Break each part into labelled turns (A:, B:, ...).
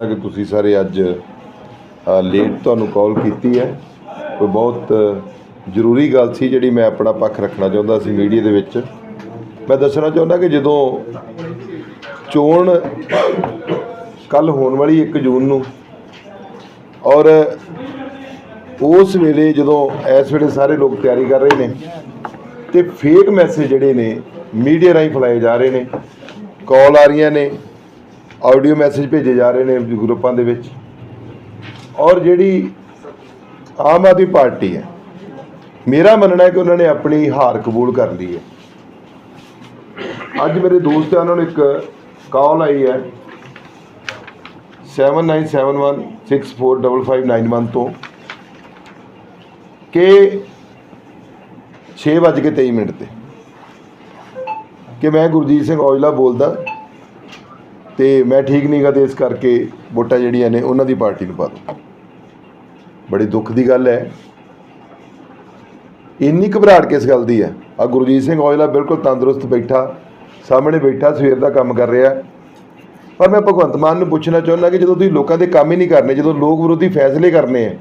A: ਕਿ ਤੁਸੀਂ ਸਾਰੇ ਅੱਜ ਲੇਟ ਤੁਹਾਨੂੰ ਕਾਲ ਕੀਤੀ ਹੈ। ਕੋਈ ਬਹੁਤ ਜ਼ਰੂਰੀ ਗੱਲ ਸੀ ਜਿਹੜੀ ਮੈਂ ਆਪਣਾ ਪੱਖ ਰੱਖਣਾ ਚਾਹੁੰਦਾ ਸੀ ਮੀਡੀਆ ਦੇ ਵਿੱਚ। ਮੈਂ ਦੱਸਣਾ ਚਾਹੁੰਦਾ ਕਿ ਜਦੋਂ ਚੋਣ ਕੱਲ ਹੋਣ ਵਾਲੀ 1 ਜੂਨ ਨੂੰ, ਔਰ ਉਸ ਵੇਲੇ ਜਦੋਂ ਇਸ ਵੇਲੇ ਸਾਰੇ ਲੋਕ ਤਿਆਰੀ ਕਰ ਰਹੇ ਨੇ ਤੇ ਫੇਕ ਮੈਸੇਜ ਜਿਹੜੇ ਨੇ ਮੀਡੀਆ ਰਾਹੀਂ ਫੈਲਾਏ ਜਾ ਰਹੇ ਨੇ ਕਾਲ ਆ ਰਹੀਆਂ ਨੇ ਆਡੀਓ ਮੈਸੇਜ ਭੇਜੇ ਜਾ ਰਹੇ ਨੇ ਗਰੁੱਪਾਂ ਦੇ ਵਿੱਚ। ਔਰ ਜਿਹੜੀ ਆਮ ਆਦਮੀ ਪਾਰਟੀ ਹੈ, ਮੇਰਾ ਮੰਨਣਾ ਹੈ ਕਿ ਉਹਨਾਂ ਨੇ ਆਪਣੀ ਹਾਰ ਕਬੂਲ ਕਰ ਲਈ ਹੈ। ਅੱਜ ਮੇਰੇ ਦੋਸਤ ਆ ਉਹਨਾਂ ਨੂੰ ਇੱਕ ਕਾਲ ਆਈ ਹੈ 7971645591 ਤੋਂ ਕਿ 6:23 ਮਿੰਟ ਤੇ। ਕਿ ਮੈਂ ਗੁਰਜੀਤ ਸਿੰਘ ਔਜਲਾ ਬੋਲਦਾ। ਤੇ ਮੈਂ ਠੀਕ ਨਹੀਂ ਗਾ ਤੇ ਇਸ ਕਰਕੇ ਵੋਟਾਂ ਜਿਹੜੀਆਂ ਨੇ ਉਹਨਾਂ ਦੀ ਪਾਰਟੀ ਨੂੰ ਪਾ ਦੋ ਬੜੀ ਦੁੱਖ ਦੀ ਗੱਲ ਹੈ। ਇੰਨੀ ਘਬਰਾਹਟ ਕਿਸ ਗੱਲ ਦੀ ਹੈ? ਆ ਗੁਰਜੀਤ ਸਿੰਘ ਔਜਲਾ ਬਿਲਕੁਲ ਤੰਦਰੁਸਤ ਬੈਠਾ, ਸਾਹਮਣੇ ਬੈਠਾ, ਸਵੇਰ ਦਾ ਕੰਮ ਕਰ ਰਿਹਾ। ਪਰ ਮੈਂ ਭਗਵੰਤ ਮਾਨ ਨੂੰ ਪੁੱਛਣਾ ਚਾਹੁੰਦਾ ਕਿ ਜਦੋਂ ਤੁਸੀਂ ਲੋਕਾਂ ਦੇ ਕੰਮ ਹੀ ਨਹੀਂ ਕਰਨੇ, ਜਦੋਂ ਲੋਕ ਵਿਰੋਧੀ ਫੈਸਲੇ ਕਰਨੇ ਆ,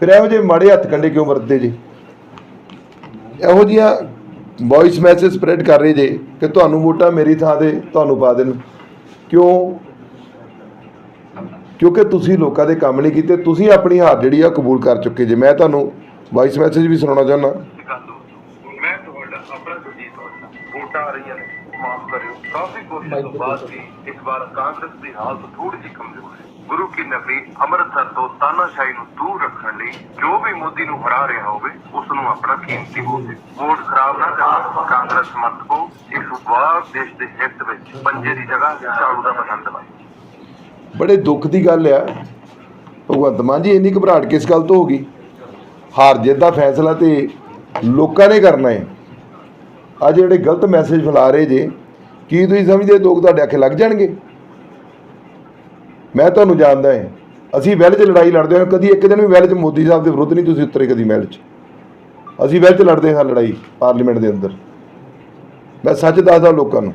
A: ਫਿਰ ਇਹੋ ਜਿਹੇ ਮਾੜੇ ਹੱਥ ਕੰਡੇ ਕਿਉਂ ਵਰਤਦੇ ਜੀ? ਇਹੋ ਜਿਹੀਆਂ ਵੌਇਸ ਮੈਸੇਜ ਸਪਰੈਡ ਕਰ ਰਹੇ ਜੇ, ਕਿ ਤੁਹਾਨੂੰ ਵੋਟਾਂ ਮੇਰੀ ਥਾਂ ਤੇ ਤੁਹਾਨੂੰ ਪਾ ਦੇਣ। ਕਿਉਂ? ਕਿਉਂਕਿ ਤੁਸੀਂ ਲੋਕਾਂ ਦੇ ਕੰਮ ਨਹੀਂ ਕੀਤੇ, ਤੁਸੀਂ ਆਪਣੀ ਹਾਰ ਜਿਹੜੀ ਆ ਕਬੂਲ ਕਰ ਚੁੱਕੇ ਜੇ। ਮੈਂ ਤੁਹਾਨੂੰ ਵੌਇਸ ਮੈਸੇਜ ਵੀ ਸੁਣਾਉਣਾ ਚਾਹੁੰਦਾ।
B: ਗੱਲ ਦੋਸਤੋ ਮੈਂ ਤੁਹਾਡਾ, ਆਪਣਾ ਸੁਰਜੀਤ ਹੋਣਾ ਵੋਟਾਂ ਆ ਰਹੀਆਂ ਨੇ, ਮਾਫ ਕਰਿਓ। ਕਾਫੀ ਕੋਸ਼ਿਸ਼ ਤੋਂ ਬਾਅਦ ਵੀ ਇਸ ਵਾਰ ਕਾਂਗਰਸ ਦੀ ਹਾਲਤ ਥੋੜੀ ਜਿਹੀ ਕਮਜ਼ੋਰ ਹੈ। ਗੁਰੂ ਕੀ ਨਗਰੀ ਅੰਮ੍ਰਿਤਸਰ ਤੋਂ ਤਾਨਾਸ਼ਾਹੀ ਨੂੰ ਦੂਰ ਰੱਖਣ ਲਈ ਜੋ ਵੀ ਮੋਦੀ ਨੂੰ ਹਰਾ ਰਿਹਾ ਹੋਵੇ ਉਸ ਨੂੰ ਆਪਣਾ ਕੀਮਤੀ ਵੋਟ ਖਰਾਬ ਨਾ ਕਰਨ ਕਾਂਗਰਸ ਮਤ ਇਸ ਵਾਰ ਦੇਸ਼ ਦੇ ਹਿੱਤ ਵਿੱਚ ਪੰਜੇ ਦੀ ਜਗ੍ਹਾ ਝਾੜੂ ਦਾ ਪਸੰਦ ਦਵਾਈ
A: ਬੜੇ ਦੁੱਖ ਦੀ ਗੱਲ ਆ। ਭਗਵੰਤ ਮਾਨ ਜੀ, ਇੰਨੀ ਘਬਰਾਹਟ ਕਿਸ ਗੱਲ ਤੋਂ ਹੋ ਗਈ? ਹਾਰ ਜਿੱਤ ਦਾ ਫੈਸਲਾ ਤੇ ਲੋਕਾਂ ਨੇ ਕਰਨਾ ਹੈ ਆ ਜਿਹੜੇ ਗਲਤ ਮੈਸੇਜ ਫੈਲਾ ਰਹੇ ਜੇ, ਕੀ ਤੁਸੀਂ ਸਮਝਦੇ ਲੋਕ ਤੁਹਾਡੇ ਅੱਖੇ ਲੱਗ ਜਾਣਗੇ? ਮੈਂ ਤੁਹਾਨੂੰ ਜਾਣਦਾ ਹਾਂ ਅਸੀਂ ਵੈਲ 'ਚ ਲੜਾਈ ਲੜਦੇ ਹਾਂ, ਕਦੀ ਇੱਕ ਦਿਨ ਵੀ ਵੈਲ 'ਚ ਮੋਦੀ ਸਾਹਿਬ ਦੇ ਵਿਰੁੱਧ ਨਹੀਂ ਤੁਸੀਂ ਉਤਰੇ ਕਦੀ ਮਹਿਲ 'ਚ। ਅਸੀਂ ਵੈਲ 'ਚ ਲੜਦੇ ਹਾਂ ਲੜਾਈ ਪਾਰਲੀਮੈਂਟ ਦੇ ਅੰਦਰ। ਮੈਂ ਸੱਚ ਦੱਸਦਾ ਲੋਕਾਂ ਨੂੰ।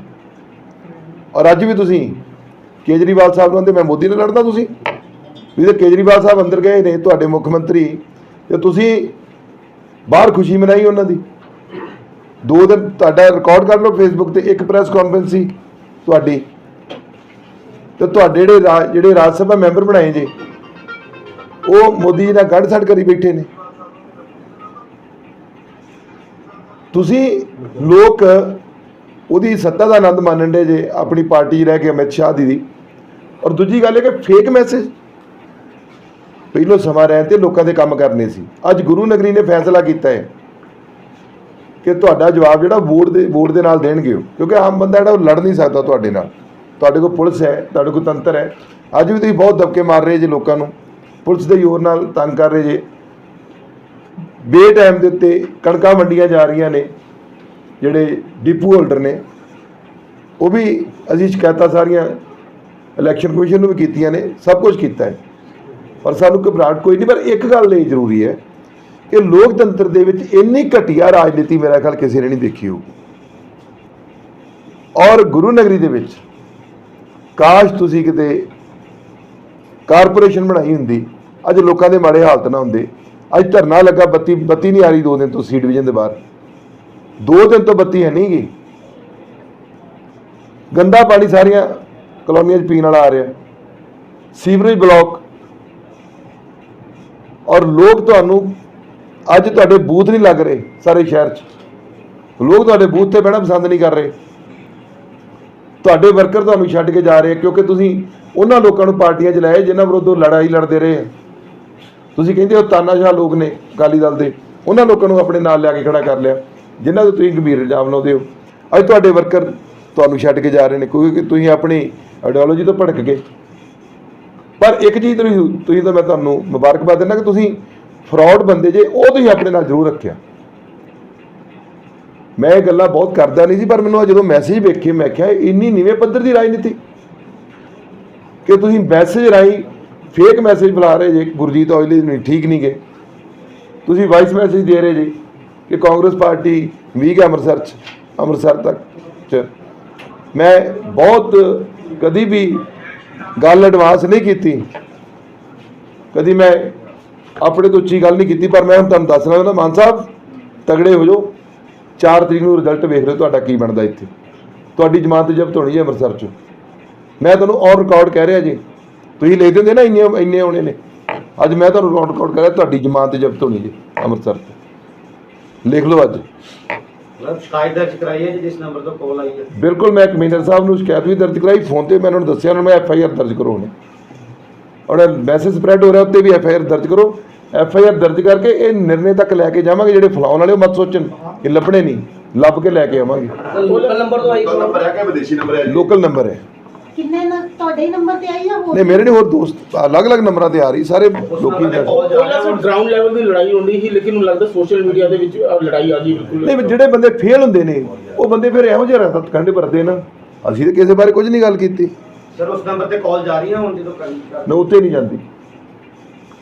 A: ਔਰ ਅੱਜ ਵੀ ਤੁਸੀਂ ਕੇਜਰੀਵਾਲ ਸਾਹਿਬ ਨੂੰ ਕਹਿੰਦੇ ਮੈਂ ਮੋਦੀ ਨਾਲ ਲੜਦਾ ਤੁਸੀਂ? ਵੀ ਤੇ ਕੇਜਰੀਵਾਲ ਸਾਹਿਬ ਅੰਦਰ ਗਏ ਨੇ, ਤੁਹਾਡੇ ਮੁੱਖ ਮੰਤਰੀ, ਤੇ ਤੁਸੀਂ ਬਾਹਰ ਖੁਸ਼ੀ ਮਨਾਈ ਉਹਨਾਂ ਦੀ? ਦੋ ਦਿਨ ਤੁਹਾਡਾ ਰਿਕਾਰਡ ਕਰ ਲਓ ਫੇਸਬੁੱਕ ਤੇ, ਇੱਕ ਪ੍ਰੈਸ ਕਾਨਫਰੰਸ ਸੀ ਤੁਹਾਡੀ। ਤੇ ਤੁਹਾਡੇ ਜਿਹੜੇ ਰਾ- ਜਿਹੜੇ ਰਾਜ ਸਭਾ ਮੈਂਬਰ ਬਣਾਏ ਜੇ ਉਹ ਮੋਦੀ ਜੀ ਨਾਲ ਗੜ ਸੜ ਕਰੀ ਬੈਠੇ ਨੇ। ਤੁਸੀਂ ਲੋਕ ਉਹਦੀ ਸੱਤਾ ਦਾ ਆਨੰਦ ਮਾਣਨ ਦੇ ਜੇ, ਆਪਣੀ ਪਾਰਟੀ 'ਚ ਰਹਿ ਕੇ ਅਮਿਤ ਸ਼ਾਹ ਦੀ ਦੀ ਔਰ ਦੂਜੀ ਗੱਲ ਹੈ ਕਿ ਫੇਕ ਮੈਸੇਜ ਪਹਿਲੋ ਸਮਾਂ ਰਹਿਣ ਤੇ ਲੋਕਾਂ ਦੇ ਕੰਮ ਕਰਨੇ ਸੀ। ਅੱਜ ਗੁਰੂ ਨਗਰੀ ਨੇ ਫੈਸਲਾ ਕੀਤਾ ਹੈ ਕਿ ਤੁਹਾਡਾ ਜਵਾਬ ਜਿਹੜਾ ਵੋਟ ਦੇ ਵੋਟ ਦੇ ਨਾਲ ਦੇਣਗੇ ਉਹ। ਕਿਉਂਕਿ ਆਮ ਬੰਦਾ ਜਿਹੜਾ ਉਹ ਲੜ ਨਹੀਂ ਸਕਦਾ ਤੁਹਾਡੇ ਨਾਲ। ਤੁਹਾਡੇ ਕੋਲ ਪੁਲਿਸ ਹੈ, ਤੁਹਾਡੇ ਕੋਲ ਤੰਤਰ ਹੈ। ਅੱਜ ਵੀ ਤੁਸੀਂ ਬਹੁਤ ਦਬਕੇ ਮਾਰ ਰਹੇ ਜੇ ਲੋਕਾਂ ਨੂੰ। ਪੁਲਿਸ ਦੇ ਜ਼ੋਰ ਨਾਲ ਤੰਗ ਕਰ ਰਹੇ ਜੇ। ਬੇ ਟਾਈਮ ਦੇ ਉੱਤੇ ਕਣਕਾਂ ਵੰਡੀਆਂ ਜਾ ਰਹੀਆਂ ਨੇ, ਜਿਹੜੇ ਡਿਪੂ ਹੋਲਡਰ ਨੇ। ਉਹ ਵੀ ਅਸੀਂ ਸ਼ਿਕਾਇਤਾਂ ਸਾਰੀਆਂ ਇਲੈਕਸ਼ਨ ਕਮਿਸ਼ਨ ਨੂੰ ਵੀ ਕੀਤੀਆਂ ਨੇ, ਸਭ ਕੁਝ ਕੀਤਾ ਹੈ। ਪਰ ਸਾਨੂੰ ਘਬਰਾਹਟ ਕੋਈ ਨਹੀਂ, ਪਰ ਇੱਕ ਗੱਲ ਇਹ ਜ਼ਰੂਰੀ ਹੈ ਕਿ ਲੋਕਤੰਤਰ ਦੇ ਵਿੱਚ ਇੰਨੀ ਘਟੀਆ ਰਾਜਨੀਤੀ ਮੇਰਾ ਖਿਆਲ ਕਿਸੇ ਨੇ ਨਹੀਂ ਦੇਖੀ ਹੋਊਗੀ। ਔਰ ਗੁਰੂ ਨਗਰੀ ਦੇ ਵਿੱਚ ਕਾਸ਼ ਤੁਸੀਂ ਕਿਤੇ ਕਾਰਪੋਰੇਸ਼ਨ ਬਣਾਈ ਹੁੰਦੀ, ਅੱਜ ਲੋਕਾਂ ਦੇ ਮਾੜੇ ਹਾਲਤ ਨਾ ਹੁੰਦੇ। ਅੱਜ ਧਰਨਾ ਲੱਗਾ, ਬੱਤੀ ਬੱਤੀ ਨਹੀਂ ਆ ਰਹੀ ਦੋ ਦਿਨ ਤੋਂ ਸੀ ਡਿਵੀਜ਼ਨ ਦੇ ਬਾਹਰ। ਦੋ ਦਿਨ ਤੋਂ ਬੱਤੀ ਹੈ ਨਹੀਂ ਗੀ। ਗੰਦਾ ਪਾਣੀ ਸਾਰੀਆਂ ਕਲੋਨੀਆਂ 'ਚ ਪੀਣ ਵਾਲਾ ਆ ਰਿਹਾ। Sewerage block. ਔਰ ਲੋਕ ਤੁਹਾਨੂੰ, ਅੱਜ ਤੁਹਾਡੇ ਬੂਥ ਨਹੀਂ ਲੱਗ ਰਹੇ ਸਾਰੇ ਸ਼ਹਿਰ 'ਚ। ਲੋਕ ਤੁਹਾਡੇ ਬੂਥ ਤੇ ਬਹਿਣਾ ਪਸੰਦ ਨਹੀਂ ਕਰ ਰਹੇ। ਤੁਹਾਡੇ ਵਰਕਰ ਤੁਹਾਨੂੰ ਛੱਡ ਕੇ ਜਾ ਰਹੇ ਕਿਉਂਕਿ ਤੁਸੀਂ ਉਹਨਾਂ ਲੋਕਾਂ ਨੂੰ ਪਾਰਟੀਆਂ 'ਚ ਲਾਏ ਜਿਨ੍ਹਾਂ ਵਿਰੁੱਧ ਉਹ ਲੜਾਈ ਲੜਦੇ ਰਹੇ ਆ। ਤੁਸੀਂ ਕਹਿੰਦੇ ਹੋ ਤਾਨਾਸ਼ਾਹ ਲੋਕ ਨੇ ਅਕਾਲੀ ਦਲ ਦੇ। ਉਹਨਾਂ ਲੋਕਾਂ ਨੂੰ ਆਪਣੇ ਨਾਲ ਲਿਆ ਕੇ ਖੜਾ ਕਰ ਲਿਆ। ਜਿਨ੍ਹਾਂ ਦੇ ਤੁਸੀਂ ਗੰਭੀਰ ਇਲਜ਼ਾਮ ਲਾਉਂਦੇ ਹੋ। ਅੱਜ ਤੁਹਾਡੇ ਵਰਕਰ ਤੁਹਾਨੂੰ ਛੱਡ ਕੇ ਜਾ ਰਹੇ ਨੇ, ਕਿਉਂਕਿ ਤੁਸੀਂ ਆਪਣੀ ਆਈਡੀਓਲੋਜੀ ਤੋਂ ਭੜਕ ਗਏ। ਪਰ ਇੱਕ ਚੀਜ਼ ਤੁਸੀਂ ਤੁਸੀਂ ਤਾਂ ਮੈਂ ਤੁਹਾਨੂੰ ਮੁਬਾਰਕਬਾਦ ਦਿੰਦਾ ਕਿ ਤੁਸੀਂ ਫਰਾਡ ਬੰਦੇ ਜੇ, ਉਹ ਤੁਸੀਂ ਆਪਣੇ ਨਾਲ ਜ਼ਰੂਰ ਰੱਖਿਆ। ਮੈਂ ਇਹ ਗੱਲਾਂ ਬਹੁਤ ਕਰਦਾ ਨਹੀਂ ਸੀ, ਪਰ ਮੈਨੂੰ ਅੱਜ ਜਦੋਂ ਮੈਸੇਜ ਵੇਖੇ, ਮੈਂ ਕਿਹਾ, ਇੰਨੀ ਨੀਵੇਂ ਪੱਧਰ ਦੀ ਰਾਜਨੀਤੀ ਕਿ ਤੁਸੀਂ ਮੈਸੇਜ ਰਾਹੀਂ ਫੇਕ ਮੈਸੇਜ ਬੁਲਾ ਰਹੇ ਜੇ, ਗੁਰਜੀਤ ਔਜਲੇ ਨਹੀਂ, ਠੀਕ ਨਹੀਂ ਗਏ ਤੁਸੀਂ ਵਾਇਸ ਮੈਸੇਜ ਦੇ ਰਹੇ ਜੇ ਕਿ ਕਾਂਗਰਸ ਪਾਰਟੀ ਵੀਕ ਹੈ ਅੰਮ੍ਰਿਤਸਰ ਚ, ਅੰਮ੍ਰਿਤਸਰ ਤੱਕ ਚ। ਮੈਂ ਬਹੁਤ ਕਦੀ ਵੀ ਗੱਲ ਐਡਵਾਂਸ ਨਹੀਂ ਕੀਤੀ। ਕਦੀ ਮੈਂ ਆਪਣੇ ਤੋਂ ਉੱਚੀ ਗੱਲ ਨਹੀਂ ਕੀਤੀ, ਪਰ ਮੈਂ ਹੁਣ ਤੁਹਾਨੂੰ ਦੱਸ ਰਿਹਾ ਨਾ, ਮਾਨ ਸਾਹਿਬ, ਤਗੜੇ ਹੋ ਜਾਓ। 4 ਤਰੀਕ ਨੂੰ ਰਿਜ਼ਲਟ ਵੇਖ ਲਿਓ ਤੁਹਾਡਾ ਕੀ ਬਣਦਾ ਇੱਥੇ। ਤੁਹਾਡੀ ਜਮਾਨਤ ਜ਼ਬਤ ਹੋਣੀ ਹੈ ਅੰਮ੍ਰਿਤਸਰ 'ਚੋਂ। ਮੈਂ ਤੁਹਾਨੂੰ ਔਨ ਰਿਕਾਰਡ ਕਹਿ ਰਿਹਾ ਜੀ। ਤੁਸੀਂ ਲਿਖ ਦਿੰਦੇ ਨਾ ਇੰਨੇ ਇੰਨੇ ਆਉਣੇ ਨੇ। ਅੱਜ ਮੈਂ ਤੁਹਾਨੂੰ ਔਨ ਰਿਕਾਰਡ ਕਹਿ ਰਿਹਾ ਤੁਹਾਡੀ ਜਮਾਨਤ ਜ਼ਬਤ ਹੋਣੀ ਜੀ ਅੰਮ੍ਰਿਤਸਰ 'ਚ ਲਿਖ ਲਓ ਅੱਜ।
C: ਮਤਲਬ ਸ਼ਿਕਾਇਤ ਦਰਜ ਕਰਾਈ ਹੈ ਜੀ ਜਿਸ ਨੰਬਰ ਤੋਂ ਕਾਲ ਆਈ ਹੈ।
A: ਬਿਲਕੁਲ ਮੈਂ ਕਮਿਸ਼ਨਰ ਸਾਹਿਬ ਨੂੰ ਸ਼ਿਕਾਇਤ ਵੀ ਦਰਜ ਕਰਾਈ ਫੋਨ ਤੇ ਮੈਂ ਉਹਨਾਂ ਨੂੰ ਦੱਸਿਆ ਉਹਨਾਂ ਨੂੰ ਮੈਂ ਐਫ ਆਈ ਆਰ ਦਰਜ ਕਰੋ ਉਹਨੇ ਔਰ ਮੈਸੇਜ ਸਪਰੈਡ ਹੋ ਰਿਹਾ ਉੱਤੇ ਵੀ ਐਫ ਆਈ ਆਰ ਦਰਜ ਕਰੋ। ਐਫ ਆਈ ਆਰ ਦਰਜ ਕਰਕੇ ਇਹ ਨਿਰਣੇ ਤੱਕ ਲੈ ਕੇ ਜਾਵਾਂਗੇ ਜਿਹੜੇ ਫਲਾਉਣ ਵਾਲੇ ਉਹ ਮਤ ਸੋਚਣ ਇਹ ਲੱਭਣੇ ਨਹੀਂ ਲੱਭ ਕੇ ਲੈ ਕੇ ਆਵਾਂਗੇ।
C: ਲੋਕਲ ਨੰਬਰ ਤੋਂ ਆਈ
D: ਲੋਕਲ ਨੰਬਰ ਹੈ ਕਿ ਵਿਦੇਸ਼ੀ ਨੰਬਰ ਹੈ?
A: ਲੋਕਲ ਨੰਬਰ ਹੈ।
E: ਕਿੰਨੇ ਨਾ ਤੁਹਾਡੇ ਹੀ ਨੰਬਰ ਤੇ ਆਈ ਜਾਂ ਹੋਰ?
A: ਨਹੀਂ ਮੇਰੇ ਨਹੀਂ ਹੋਰ ਦੋਸਤ ਅਲੱਗ-ਅਲੱਗ ਨੰਬਰਾਂ ਤੇ ਆ ਰਹੀ ਸਾਰੇ ਲੋਕੀ
F: ਤੋਂ ਗਰਾਊਂਡ ਲੈਵਲ ਦੀ ਲੜਾਈ ਹੁੰਦੀ ਸੀ ਲੇਕਿਨ ਲੱਗਦਾ ਸੋਸ਼ਲ ਮੀਡੀਆ ਦੇ ਵਿੱਚ ਲੜਾਈ ਆ ਗਈ ਬਿਲਕੁਲ।
A: ਨਹੀਂ ਜਿਹੜੇ ਬੰਦੇ ਫੇਲ ਹੁੰਦੇ ਨੇ ਉਹ ਬੰਦੇ ਫਿਰ ਇਹੋ ਜਿਹੇ ਰਹਿਤ ਕੰਡੇ ਭਰਦੇ ਨਾ। ਅਸੀਂ ਤਾਂ ਕਿਸੇ ਬਾਰੇ ਕੁਝ ਨਹੀਂ ਗੱਲ ਕੀਤੀ।
C: ਸਰ ਉਸ ਨੰਬਰ ਤੇ ਕਾਲ ਜਾ ਰਹੀ ਹੈ ਹੁਣ ਜਦੋਂ ਕਰ
A: ਨਾ ਉੱਤੇ ਨਹੀਂ ਜਾਂਦੀ।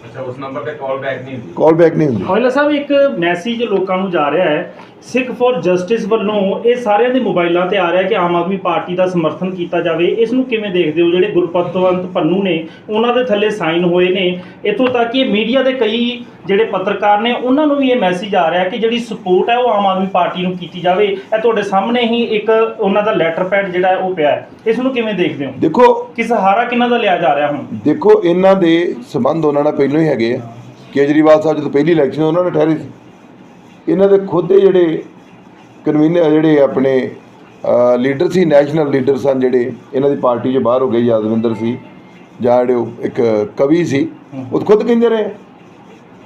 G: ਅੱਛਾ ਉਸ ਨੰਬਰ ਤੇ ਕਾਲ ਬੈਕ ਨਹੀਂ ਹੁੰਦੀ।
A: ਕਾਲ ਬੈਕ ਨਹੀਂ ਹੁੰਦੀ।
H: ਔਜਲਾ ਸਾਹਿਬ ਇੱਕ ਮੈਸੇਜ ਲੋਕਾਂ ਨੂੰ ਜਾ ਰਿਹਾ ਹੈ ਸਿੱਖ ਫॉर ਜਸਟਿਸ ਵੱਲੋਂ ਇਹ ਸਾਰਿਆਂ ਦੇ ਮੋਬਾਈਲਾਂ ਤੇ ਆ ਰਿਹਾ ਕਿ ਆਮ ਆਦਮੀ ਪਾਰਟੀ ਦਾ ਸਮਰਥਨ ਕੀਤਾ ਜਾਵੇ। ਇਸ ਨੂੰ ਕਿਵੇਂ ਦੇਖਦੇ ਹੋ? ਜਿਹੜੇ ਗੁਰਪਤਵੰਤ ਪੰਨੂ ਨੇ ਉਹਨਾਂ ਦੇ ਥੱਲੇ ਸਾਈਨ ਹੋਏ ਨੇ। ਇਥੋਂ ਤੱਕ ਕਿ ਮੀਡੀਆ ਦੇ ਕਈ ਜਿਹੜੇ ਪੱਤਰਕਾਰ ਨੇ ਉਹਨਾਂ ਨੂੰ ਵੀ ਇਹ ਮੈਸੇਜ ਆ ਰਿਹਾ ਕਿ ਜਿਹੜੀ ਸਪੋਰਟ ਹੈ ਉਹ ਆਮ ਆਦਮੀ ਪਾਰਟੀ ਨੂੰ ਕੀਤੀ ਜਾਵੇ। ਇਹ ਤੁਹਾਡੇ ਸਾਹਮਣੇ ਹੀ ਇੱਕ ਉਹਨਾਂ ਦਾ ਲੈਟਰ ਪੈਡ ਜਿਹੜਾ ਹੈ ਉਹ ਪਿਆ ਹੈ। ਇਸ ਨੂੰ ਕਿਵੇਂ ਦੇਖਦੇ ਹੋ?
A: ਦੇਖੋ
H: ਕਿ ਸਹਾਰਾ ਕਿਹਨਾਂ ਦਾ ਲਿਆ ਜਾ ਰਿਹਾ ਹੁਣ?
A: ਦੇਖੋ ਇਹਨਾਂ ਦੇ ਸਬੰਧ ਉਹਨਾਂ ਨਾਲ ਪਹਿਲਾਂ ਹੀ ਹੈਗੇ ਆ। ਕੇਜਰੀਵਾਲ ਸਾਹਿਬ ਜਦੋਂ ਪਹਿਲੀ ਇਲੈਕਸ਼ਨ ਉਹਨਾਂ ਨੇ ਠਹਿਰੀ ਸੀ। ਇਹਨਾਂ ਦੇ ਖੁਦ ਦੇ ਜਿਹੜੇ ਕਨਵੀਨਰ ਜਿਹੜੇ ਆਪਣੇ ਲੀਡਰ ਸੀ ਨੈਸ਼ਨਲ ਲੀਡਰ ਸਨ ਜਿਹੜੇ ਇਹਨਾਂ ਦੀ ਪਾਰਟੀ 'ਚ ਬਾਹਰ ਹੋ ਗਏ ਯਾਦਵਿੰਦਰ ਸੀ ਜਾਂ ਜਿਹੜੇ ਇੱਕ ਕਵੀ ਸੀ ਉਹ ਖੁਦ ਕਹਿੰਦੇ ਰਹੇ।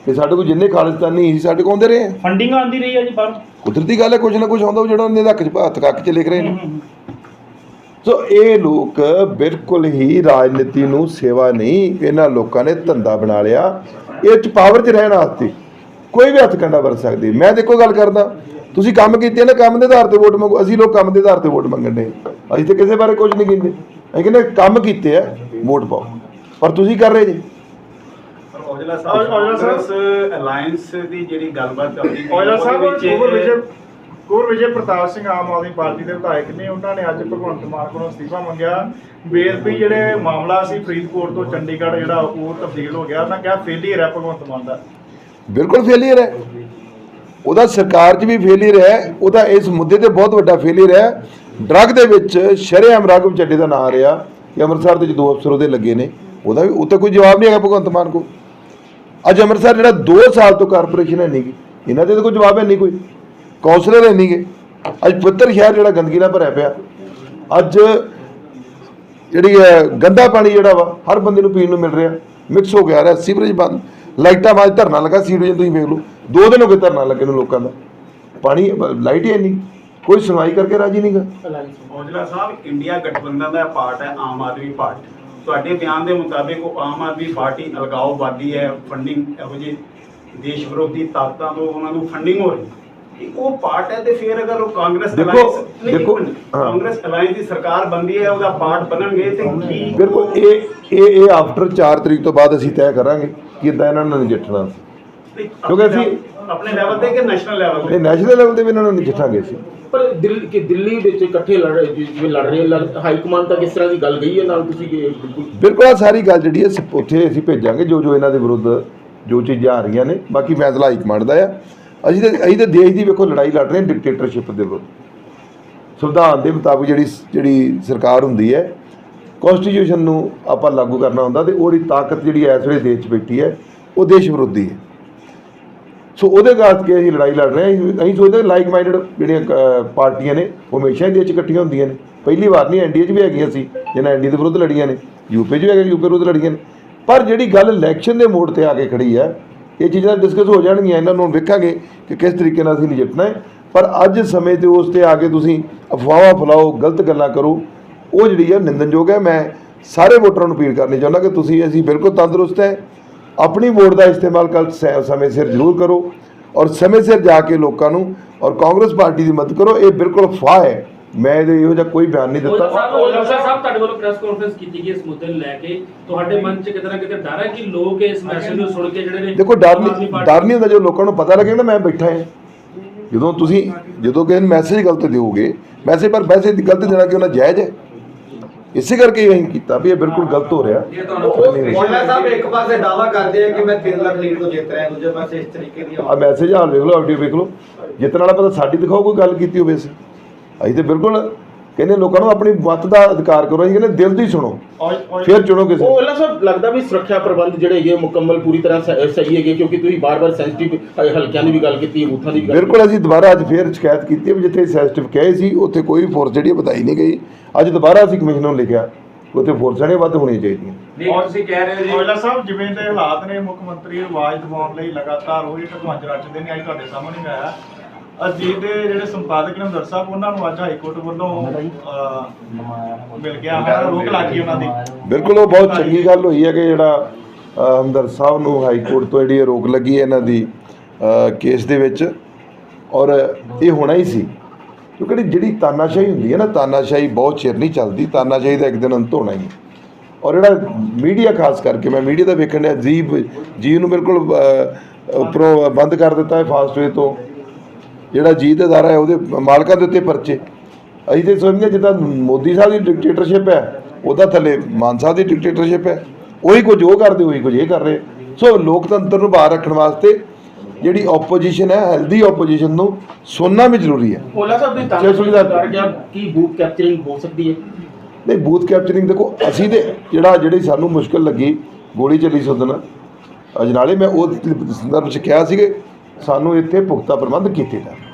A: ਕਿ ਸਾਡੇ ਕੋਲ ਜਿੰਨੇ ਖਾਲਿਸਤਾਨੀ ਸੀ ਸਾਡੇ ਕੋਲ ਆਉਂਦੇ ਰਹੇ।
H: ਫੰਡਿੰਗ ਆਂਦੀ ਰਹੀ ਹੈ ਜੀ ਬਾਹਰ।
A: ਕੁਦਰਤੀ ਗੱਲ ਹੈ ਕੁਝ ਨਾ ਕੁਝ ਆਉਂਦਾ ਉਹ ਜਿਹੜਾ ਉਹਨਾਂ 'ਚ ਹੱਥ ਕੱਕ 'ਚ ਲਿਖ ਰਹੇ ਨੇ। ਸੋ ਇਹ ਲੋਕ ਬਿਲਕੁਲ ਹੀ ਰਾਜਨੀਤੀ ਨੂੰ ਸੇਵਾ ਨਹੀਂ ਇਹਨਾਂ ਲੋਕਾਂ ਨੇ ਧੰਦਾ ਬਣਾ ਲਿਆ। ਇਹ ਚ ਪਾਵਰ 'ਚ ਰਹਿਣ ਵਾਸਤੇ। ਕੋਈ ਵੀ ਹੱਥ ਕੰਡਾ ਵਰਤ ਸਕਦੀ। ਮੈਂ ਦੇਖੋ ਗੱਲ ਕਰਦਾ ਤੁਸੀਂ ਕੰਮ ਕੀਤੇ ਨਾ ਕੰਮ ਦੇ ਆਧਾਰ ਤੇ ਵੋਟ ਮੰਗੋ ਅਸੀਂ ਲੋਕ ਕੰਮ ਦੇ ਆਧਾਰ ਤੇ ਵੋਟ ਮੰਗਣ ਦੇ ਅਸੀਂ ਤੇ ਕਿਸੇ ਬਾਰੇ ਕੁਝ ਨਹੀਂ ਕਹਿੰਦੇ। ਅਸੀਂ ਕਹਿੰਦੇ ਕੰਮ ਕੀਤੇ ਆ ਵੋਟ ਪਾਓ। ਪਰ ਤੁਸੀਂ ਕਰ ਰਹੇ ਜੀ।
D: ਔਜਲਾ
I: ਔਜਲਾ
D: ਸਾਹਿਬ
I: ਸਾਹਿਬ।
D: ਕਾਂਗਰਸ ਅਲਾਈਅੰਸ ਦੀ ਜਿਹੜੀ ਗੱਲਬਾਤ ਚੱਲਦੀ ਪਈ
I: ਔਜਲਾ ਸਾਹਿਬ
D: ਉਹਦੇ ਵਿੱਚ
I: ਕੁਰ ਵਿਜੇ ਕੁਰ ਵਿਜੇ ਪ੍ਰਤਾਪ ਸਿੰਘ ਆਮ ਆਦਮੀ ਪਾਰਟੀ ਦੇ ਵਿਧਾਇਕ ਨੇ ਉਹਨਾਂ ਨੇ ਅੱਜ ਭਗਵੰਤ ਮਾਨ ਕੋਲੋਂ ਅਸਤੀਫਾ ਮੰਗਿਆ। ਬੇਅਦਬੀ ਜਿਹੜੇ ਮਾਮਲਾ ਸੀ ਫਰੀਦਕੋਟ ਤੋਂ ਚੰਡੀਗੜ੍ਹ ਜਿਹੜਾ ਉਹ ਤਬਦੀਲ ਹੋ ਗਿਆ ਉਹਨਾਂ ਕਿਹਾ ਫੇਲੀਅਰ ਹੈ ਭਗਵੰਤ ਮਾਨ ਦਾ।
A: ਬਿਲਕੁਲ ਫੇਲੀਅਰ ਹੈ। ਉਹਦਾ ਸਰਕਾਰ 'ਚ ਵੀ ਫੇਲੀਅਰ ਹੈ, ਉਹਦਾ ਇਸ ਮੁੱਦੇ ਤੇ ਬਹੁਤ ਵੱਡਾ ਫੇਲੀਅਰ ਹੈ। ਡਰੱਗ ਦੇ ਵਿੱਚ ਸ਼ਰੇਆਮ ਰਾਘਵ ਚੱਡੇ ਦਾ ਨਾਂ ਆ ਰਿਹਾ, ਕਿ ਅੰਮ੍ਰਿਤਸਰ ਦੇ ਵਿੱਚ ਦੋ ਅਫਸਰ ਉਹਦੇ ਲੱਗੇ ਨੇ, ਉਹਦਾ ਵੀ ਉਹ ਤਾਂ ਕੋਈ ਜਵਾਬ ਨਹੀਂ ਹੈਗਾ ਭਗਵੰਤ ਮਾਨ ਕੋ ਅੱਜ ਅੰਮ੍ਰਿਤਸਰ ਜਿਹੜਾ 2 ਸਾਲ ਤੋਂ ਕਾਰਪੋਰੇਸ਼ਨ ਹੈ ਨਹੀਂ ਗੀ, ਇਹਨਾਂ ਦੇ ਤਾਂ ਕੋਈ ਜਵਾਬ ਹੈ ਨਹੀਂ ਕੋਈ। ਕੌਂਸਲਰ ਹੈ ਨਹੀਂਗੇ ਅੱਜ ਪਵਿੱਤਰ ਸ਼ਹਿਰ ਜਿਹੜਾ ਗੰਦਗੀ ਨਾਲ ਭਰਿਆ ਪਿਆ। ਅੱਜ ਜਿਹੜੀ ਹੈ ਗੰਦਾ ਪਾਣੀ ਜਿਹੜਾ ਵਾ, ਹਰ ਬੰਦੇ ਨੂੰ ਪੀਣ ਨੂੰ ਮਿਲ ਰਿਹਾ। ਮਿਕਸ ਹੋ ਗਿਆ ਰਿਹਾ, ਸੀਵਰੇਜ ਬੰਦ। ਲਾਈਟਾਂ ਮਾਜ ਧਰਨਾ ਲੱਗਾ ਸੀਵਰੇਜ ਤੁਸੀਂ ਵੇਖ ਲਓ। ਦੋ ਦਿਨ ਹੋ ਗਏ ਧਰਨਾ ਲੱਗੇ ਨੂੰ ਲੋਕਾਂ ਦਾ। ਪਾਣੀ ਲਾਈਟ ਹੀ ਨਹੀਂ। ਕੋਈ ਸੁਣਵਾਈ ਕਰਕੇ ਰਾਜੀ ਨਹੀਂਗਾ
D: ਔਜਲਾ ਸਾਹਿਬ ਇੰਡੀਆ ਗਠਬੰਧਨ ਦਾ ਪਾਰਟ ਹੈ ਆਮ ਆਦਮੀ ਪਾਰਟੀ। ਤੁਹਾਡੇ ਬਿਆਨ ਦੇ ਮੁਤਾਬਿਕ ਉਹ ਆਮ ਆਦਮੀ ਪਾਰਟੀ ਅਲਗਾਓਵਾਦੀ ਹੈ ਫੰਡਿੰਗ ਇਹੋ ਜਿਹੇ ਦੇਸ਼ ਵਿਰੋਧੀ ਤਾਕਤਾਂ ਤੋਂ ਉਹਨਾਂ ਨੂੰ ਫੰਡਿੰਗ ਹੋ ਰਹੀ ਉਹ ਪਾਰਟ ਹੈ ਤੇ ਫਿਰ ਅਗਰ ਉਹ ਕਾਂਗਰਸ
A: ਦੇਖੋ- ਦੇਖੋ।
D: ਕਾਂਗਰਸ ਅਲਾਈਅੰਸ ਦੀ ਸਰਕਾਰ ਬਣਦੀ ਹੈ ਉਹਦਾ ਪਾਰਟ ਬਣਨਗੇ ਤੇ ਕੀ
A: ਬਿਲਕੁਲ ਇਹ ਇਹ ਇਹ ਆਫਟਰ 4 ਤਰੀਕ ਤੋਂ ਬਾਅਦ ਅਸੀਂ ਤੈਅ ਕਰਾਂਗੇ। ਕਿ ਇਦਾਂ ਇਹਨਾਂ ਨਾਲ ਨਜਿੱਠਣਾ ਸੀ? ਕਿਉਂਕਿ ਅਸੀਂ-
D: ਆਪਣੇ ਲੈਵਲ ਤੇ ਕਿ ਨੈਸ਼ਨਲ ਲੈਵਲ ਤੇ?
A: ਨੈਸ਼ਨਲ ਲੈਵਲ ਤੇ ਵੀ ਇਹਨਾਂ ਨਾਲ ਨਜਿੱਠਾਂਗੇ ਅਸੀਂ।
F: ਪਰ ਦਿੱਲੀ ਕਿ ਦਿੱਲੀ ਵਿੱਚ ਇਕੱਠੇ ਲੜ ਰਹੇ ਜਿਵੇਂ ਲੜ ਰਹੇ ਹਾਈ ਕਮਾਂਡ ਤੱਕ ਇਸ ਤਰ੍ਹਾਂ ਦੀ ਗੱਲ ਗਈ ਹੈ ਨਾਲ ਤੁਸੀਂ ਕਿ ਬਿਲਕੁਲ
A: ਬਿਲਕੁਲ ਆ ਸਾਰੀ ਗੱਲ ਜਿਹੜੀ ਹੈ ਸ- ਉੱਥੇ ਅਸੀਂ ਭੇਜਾਂਗੇ ਜੋ ਜੋ ਇਹਨਾਂ ਦੇ ਵਿਰੁੱਧ ਜੋ ਚੀਜ਼ਾਂ ਆ ਰਹੀਆਂ ਨੇ। ਬਾਕੀ ਫੈਸਲਾ ਹਾਈ ਕਮਾਂਡ ਦਾ ਆ। ਅਸੀਂ ਤੇ ਅਸੀਂ ਤੇ ਦੇਸ਼ ਦੀ ਵੇਖੋ ਲੜਾਈ ਲੜ ਰਹੇ ਹਾਂ ਡਿਕਟੇਟਰਸ਼ਿਪ ਦੇ ਵਿਰੁੱਧ। ਸੰਵਿਧਾਨ ਦੇ ਮੁਤਾਬਕ ਜਿਹੜੀ ਜਿਹੜੀ ਸਰਕਾਰ ਹੁੰਦੀ ਹੈ ਕਨਸਟੀਟਿਊਸ਼ਨ ਨੂੰ ਆਪਾਂ ਲਾਗੂ ਕਰਨਾ ਹੁੰਦਾ ਤੇ ਉਹਦੀ ਤਾਕਤ ਜਿਹੜੀ ਇਸ ਵੇਲੇ ਦੇਸ਼ 'ਚ ਬੈਠੀ ਹੈ ਉਹ ਦੇਸ਼ ਵਿਰੋਧੀ ਹੈ। ਸੋ ਉਹਦੇ ਕਰਕੇ ਅਸੀਂ ਲੜਾਈ ਲੜ ਰਹੇ ਹਾਂ ਅਸੀਂ- ਸੋਚਦੇ ਲਾਈਕ ਮਾਈਂਡਡ ਜਿਹੜੀਆਂ ਅਹ, ਪਾਰਟੀਆਂ ਨੇ ਉਹ ਹਮੇਸ਼ਾ ਹੀ ਦੇਸ਼ 'ਚ ਇਕੱਠੀਆਂ ਹੁੰਦੀਆਂ ਨੇ। ਪਹਿਲੀ ਵਾਰ ਨਹੀਂ ਐਨਡੀਏ 'ਚ ਵੀ ਹੈਗੀਆਂ ਸੀ ਜਿਹਨਾਂ ਐਨਡੀਏ ਦੇ ਵਿਰੁੱਧ ਲੜੀਆਂ ਨੇ। ਯੂਪੀ 'ਚ ਵੀ ਹੈਗੀਆਂ ਯੂਪੀ ਵਿਰੁੱਧ ਲੜੀਆਂ ਨੇ। ਪਰ ਜਿਹੜੀ ਗੱਲ ਇਲੈਕਸ਼ਨ ਦੇ ਮੋੜ ਤੇ ਆ ਕੇ ਖੜੀ ਹੈ ਇਹ ਚੀਜ਼ਾਂ ਡਿਸਕਸ ਹੋ ਜਾਣਗੀਆਂ ਇਹਨਾਂ ਨੂੰ ਵੇਖਾਂਗੇ ਕਿ ਕਿਸ ਤਰੀਕੇ ਨਾਲ ਅਸੀਂ ਨਜਿੱਠਣਾ ਹੈ। ਪਰ ਅੱਜ ਸਮੇਂ ਤੇ ਉਸ ਤੇ ਆ ਕੇ ਤੁਸੀਂ ਅਫਵਾਹਾਂ ਫੈਲਾਓ ਗਲਤ ਗੱਲਾਂ ਕਰੋ ਉਹ ਜਿਹੜੀ ਹੈ ਨਿੰਦਨਯੋਗ ਹੈ ਮੈਂ ਸਾਰੇ ਵੋਟਰਾਂ ਨੂੰ ਅਪੀਲ ਕਰਨੀ ਚਾਹੁੰਦਾ ਕਿ ਤੁਸੀਂ ਅਸੀਂ ਬਿਲਕੁਲ ਤੰਦਰੁਸਤ ਹੈ। ਆਪਣੀ ਵੋਟ ਦਾ ਇਸਤੇਮਾਲ ਕਰ ਸ- ਸਮੇਂ ਸਿਰ ਜ਼ਰੂਰ ਕਰੋ ਔਰ ਸਮੇਂ ਸਿਰ ਜਾ ਕੇ ਲੋਕਾਂ ਨੂੰ ਔਰ ਕਾਂਗਰਸ ਪਾਰਟੀ ਦੀ ਮਦਦ ਕਰੋ ਇਹ ਬਿਲਕੁਲ ਫਾਹ ਹੈ। ਮੈਂ ਇਹਦੇ ਇਹੋ ਜਿਹਾ ਕੋਈ ਬਿਆਨ ਨਹੀਂ ਦਿੱਤਾ।
J: ਸਾਹਿਬ ਸਾਹਿਬ ਤੁਹਾਡੇ ਵੱਲੋਂ ਪ੍ਰੈਸ ਕਾਨਫਰੰਸ ਕੀਤੀ ਗਈ ਇਸ ਮੁੱਦੇ ਨੂੰ ਲੈ ਕੇ। ਤੁਹਾਡੇ ਮਨ 'ਚ ਕਿਤੇ ਨਾ ਕਿਤੇ ਡਰ ਹੈ ਕਿ ਲੋਕ ਇਸ ਮੈਸੇਜ ਨੂੰ ਸੁਣ ਕੇ ਜਿਹੜੇ ਨੇ
A: ਦੇਖੋ ਡਰ ਨਹੀਂ ਡਰ ਨਹੀਂ ਹੁੰਦਾ ਜਦੋਂ ਲੋਕਾਂ ਨੂੰ ਪਤਾ ਲੱਗੇ ਨਾ ਮੈਂ ਬੈਠਾ ਹਾਂ। ਜਦੋਂ ਤੁਸੀਂ ਜਦੋਂ ਕਿਸੇ ਮੈਸੇਜ ਗਲਤ ਦਿਓਗੇ ਮੈਸੇਜ ਪਰ ਮੈਸੇਜ ਗਲਤ ਦੇਣਾ ਕਿ ਉਹਨਾਂ ਜਾਇਜ਼ ਹੈ? ਇਸੇ ਕਰਕੇ ਅਸੀਂ ਕੀਤਾ ਵੀ ਇਹ ਬਿਲਕੁਲ ਗਲਤ ਹੋ ਰਿਹਾ।
G: ਇਹ ਤੁਹਾਨੂੰ
C: ਮੌਲਾ ਸਾਹਿਬ ਇੱਕ ਪਾਸੇ ਦਾਵਾ ਕਰਦੇ ਆ ਕਿ ਮੈਂ 3 ਲੱਖ ਲੀਡ ਤੋਂ ਜਿੱਤ ਰਿਹਾ ਦੂਜੇ ਪਾਸੇ ਇਸ ਤਰੀਕੇ ਦੀ
A: ਆ ਮੈਸੇਜ ਹਾਲ ਵੇਖ ਲਓ ਆਡੀਓ ਵੇਖ ਲਓ। ਜਿੱਤਣ ਵਾਲਾ ਪਤਾ ਸਾਡੀ ਦਿਖਾਓ ਕੋਈ ਗੱਲ ਕੀਤੀ ਹੋਵੇ ਅਸੀਂ। ਅਸੀਂ ਤੇ ਬਿਲਕੁਲ ਕਹਿੰਦੇ ਲੋਕਾਂ ਨੂੰ ਆਪਣੀ ਮਤ ਦਾ ਅਧਿਕਾਰ ਕਰੋ ਅਸੀਂ ਕਹਿੰਦੇ ਦਿਲ ਦੀ ਸੁਣੋ। ਫਿਰ ਚੁਣੋ ਕਿਸੇ
F: ਉਹ। ਉਹਨਾਂ ਸਾਹਿਬ ਲੱਗਦਾ ਵੀ ਸੁਰੱਖਿਆ ਪ੍ਰਬੰਧ ਜਿਹੜੇ ਹੈਗੇ ਮੁਕੰਮਲ ਪੂਰੀ ਤਰ੍ਹਾਂ ਸਹੀ ਹੈਗੇ ਕਿਉਂਕਿ ਤੁਸੀਂ ਬਾਰ-ਬਾਰ ਸੈਂਸਿਟਿਵ ਹਲਕਿਆਂ ਦੀ ਵੀ ਗੱਲ ਕੀਤੀ ਬੂਥਾਂ ਦੀ ਵੀ ਗੱਲ
A: ਬਿਲਕੁਲ ਅਸੀਂ ਦੁਬਾਰਾ ਅੱਜ ਫੇਰ ਸ਼ਿਕਾਇਤ ਕੀਤੀ ਹੈ ਵੀ ਜਿੱਥੇ ਸੈਂਸਿਟਿਵ ਕਹੇ ਸੀ ਉੱਥੇ ਕੋਈ ਫੋਰਸ ਜਿਹੜੀ ਵਧਾਈ ਨਹੀਂ ਗਈ। ਅੱਜ ਦੁਬਾਰਾ ਅਸੀਂ ਕਮਿਸ਼ਨ ਨੂੰ ਲਿਖਿਆ ਉੱਥੇ ਫੋਰਸਾਂ ਨੇ ਵੱਧ ਹੋਣੀਆਂ ਚਾਹੀਦੀਆਂ।
G: ਨਹੀਂ ਤੁਸੀਂ ਕਹਿ ਰਹੇ ਹੋ ਜੀ
I: ਔਜਲਾ ਸਾਹਿਬ ਜਿਵੇਂ ਦੇ ਹਾਲਾਤ ਨੇ ਮੁੱਖ ਮੰਤਰੀ ਆਵਾਜ਼ ਦਿਵਾਉਣ ਲਈ ਲਗਾਤਾਰ ਉਹ ਇੱਕ ਭੰਜ ਰਚਦੇ ਨੇ ਅੱਜ ਤੁਹਾਡੇ ਸਾਹਮਣੇ ਆਇਆ। ਅਜੀਤ ਦੇ ਜਿਹੜੇ ਸੰਪਾਦਕ ਨੇ ਹਮਦਰ ਸਾਹਿਬ ਉਹਨਾਂ ਨੂੰ ਅੱਜ ਹਾਈ ਕੋਰਟ ਵੱਲੋਂ ਮਿਲ ਗਿਆ ਹੈ ਰੋਕ ਲੱਗ ਗਈ ਉਹਨਾਂ ਦੀ।
A: ਬਿਲਕੁਲ ਉਹ ਬਹੁਤ ਚੰਗੀ ਗੱਲ ਹੋਈ ਹੈ ਕਿ ਜਿਹੜਾ ਹਮਦਰ ਸਾਹਿਬ ਨੂੰ ਹਾਈ ਕੋਰਟ ਤੋਂ ਜਿਹੜੀ ਰੋਕ ਲੱਗੀ ਹੈ ਇਹਨਾਂ ਦੀ ਕੇਸ ਦੇ ਵਿੱਚ। ਔਰ ਇਹ ਹੋਣਾ ਹੀ ਸੀ ਕਿਉਂਕਿ ਜਿਹੜੀ- ਤਾਨਾਸ਼ਾਹੀ ਹੁੰਦੀ ਹੈ ਨਾ ਤਾਨਾਸ਼ਾਹੀ ਬਹੁਤ ਚਿਰ ਨਹੀਂ ਚੱਲਦੀ ਤਾਨਾਸ਼ਾਹੀ ਦਾ ਇੱਕ ਦਿਨ ਅੰਤ ਹੋਣਾ ਹੀ ਹੈ। ਔਰ ਜਿਹੜਾ ਮੀਡੀਆ ਖਾਸ ਕਰਕੇ ਮੈਂ ਮੀਡੀਆ ਦਾ ਵੇਖਣ ਡਿਆ ਜੀ ਜੀ ਨੂੰ ਬਿਲਕੁਲ ਉੱਪਰੋਂ ਬੰਦ ਕਰ ਦਿੱਤਾ ਹੈ ਫਾਸਟਵੇ ਤੋਂ। ਜਿਹੜਾ ਜੀਤ ਅਦਾਰਾ ਹੈ ਉਹਦੇ ਮਾਲਕਾਂ ਦੇ ਉੱਤੇ ਪਰਚੇ। ਅਸੀਂ ਤੇ ਸਮਝਦੇ ਜਿੱਦਾਂ ਮੋਦੀ ਸਾਹਿਬ ਦੀ ਡਿਕਟੇਟਰਸ਼ਿਪ ਹੈ ਉਹਦਾ ਥੱਲੇ ਮਾਨ ਸਾਹਿਬ ਦੀ ਡਿਕਟੇਟਰਸ਼ਿਪ ਹੈ। ਉਹੀ ਕੁਝ ਉਹ ਕਰਦੇ ਉਹੀ ਕੁਝ ਇਹ ਕਰ ਰਹੇ। ਸੋ ਲੋਕਤੰਤਰ ਨੂੰ ਬਾਹਰ ਰੱਖਣ ਵਾਸਤੇ ਜਿਹੜੀ ਆਪੋਜੀਸ਼ਨ ਹੈ ਹੈਲਦੀ ਆਪੋਜੀਸ਼ਨ ਨੂੰ ਸੁਣਨਾ ਵੀ ਜ਼ਰੂਰੀ ਹੈ।
F: ਓਲਾ ਸਾਹਿਬ ਦੀ ਗਿਆ ਕੀ ਬੂਥ ਕੈਪਚਰਿੰਗ ਹੋ ਸਕਦੀ ਹੈ?
A: ਨਹੀਂ ਬੂਥ ਕੈਪਚਰਿੰਗ ਦੇਖੋ ਅਸੀਂ ਤੇ ਜਿਹੜਾ ਜਿਹੜੀ ਸਾਨੂੰ ਮੁਸ਼ਕਲ ਲੱਗੀ ਗੋਲੀ ਚੱਲੀ ਸੁਦਨ ਅਜਨਾਲੇ ਮੈਂ ਉਹ ਸੰਦਰਭ ਚ ਕਿਹਾ ਸੀ ਕਿ ਸਾਨੂੰ ਇੱਥੇ ਪੁਖਤਾ ਪ੍ਰਬੰਧ ਕੀਤੇ ਜਾਣ।